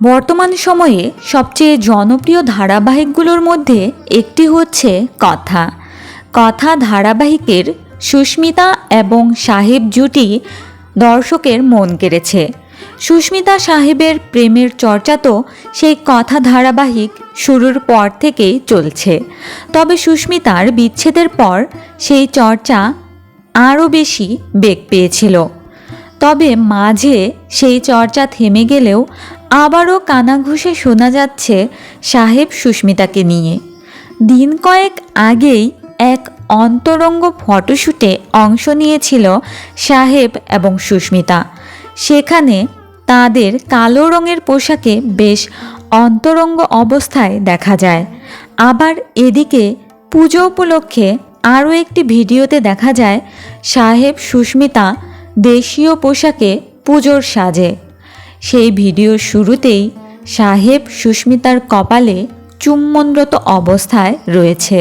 বর্তমান সময়ে সবচেয়ে জনপ্রিয় ধারাবাহিকগুলোর মধ্যে একটি হচ্ছে কথা। কথা ধারাবাহিকের সুস্মিতা এবং সাহেব জুটি দর্শকের মন কেড়েছে। সুস্মিতা সাহেবের প্রেমের চর্চা তো সেই কথা ধারাবাহিক শুরুর পর থেকেই চলছে। তবে সুস্মিতার বিচ্ছেদের পর সেই চর্চা আরও বেশি বেগ পেয়েছিল। তবে মাঝে সেই চর্চা থেমে গেলেও আবারও কানাঘুষে শোনা যাচ্ছে সাহেব সুস্মিতাকে নিয়ে। দিন কয়েক আগেই এক অন্তরঙ্গ ফটোশ্যুটে অংশ নিয়েছিল সাহেব এবং সুস্মিতা। সেখানে তাদের কালো রঙের পোশাকে বেশ অন্তরঙ্গ অবস্থায় দেখা যায়। আবার এদিকে পুজো উপলক্ষে আরও একটি ভিডিওতে দেখা যায় সাহেব সুস্মিতা দেশীয় পোশাকে পুজোর সাজে। সেই ভিডিওর শুরুতেই সাহেব সুস্মিতার কপালে চুম্বনরত অবস্থায় রয়েছে।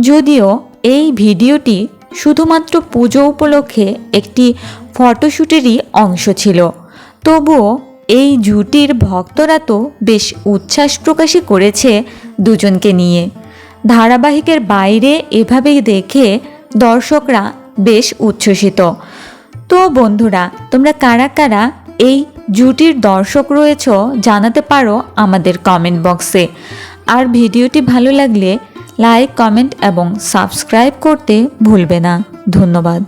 যদিও এই ভিডিওটি শুধুমাত্র পুজো উপলক্ষে একটি ফটোশ্যুটেরই অংশ ছিল, তবুও এই জুটির ভক্তরা তো বেশ উচ্ছ্বাস প্রকাশই করেছে দুজনকে নিয়ে। ধারাবাহিকের বাইরে এভাবে দেখে দর্শকরা বেশ উচ্ছ্বসিত। তো বন্ধুরা, তোমরা কারা কারা এই জুটির দর্শক রয়েছ, জানাতে পারো আমাদের কমেন্ট বক্সে আর ভিডিওটি ভালো লাগলে লাইক কমেন্ট এবং সাবস্ক্রাইব করতে ভুলবে না। ধন্যবাদ।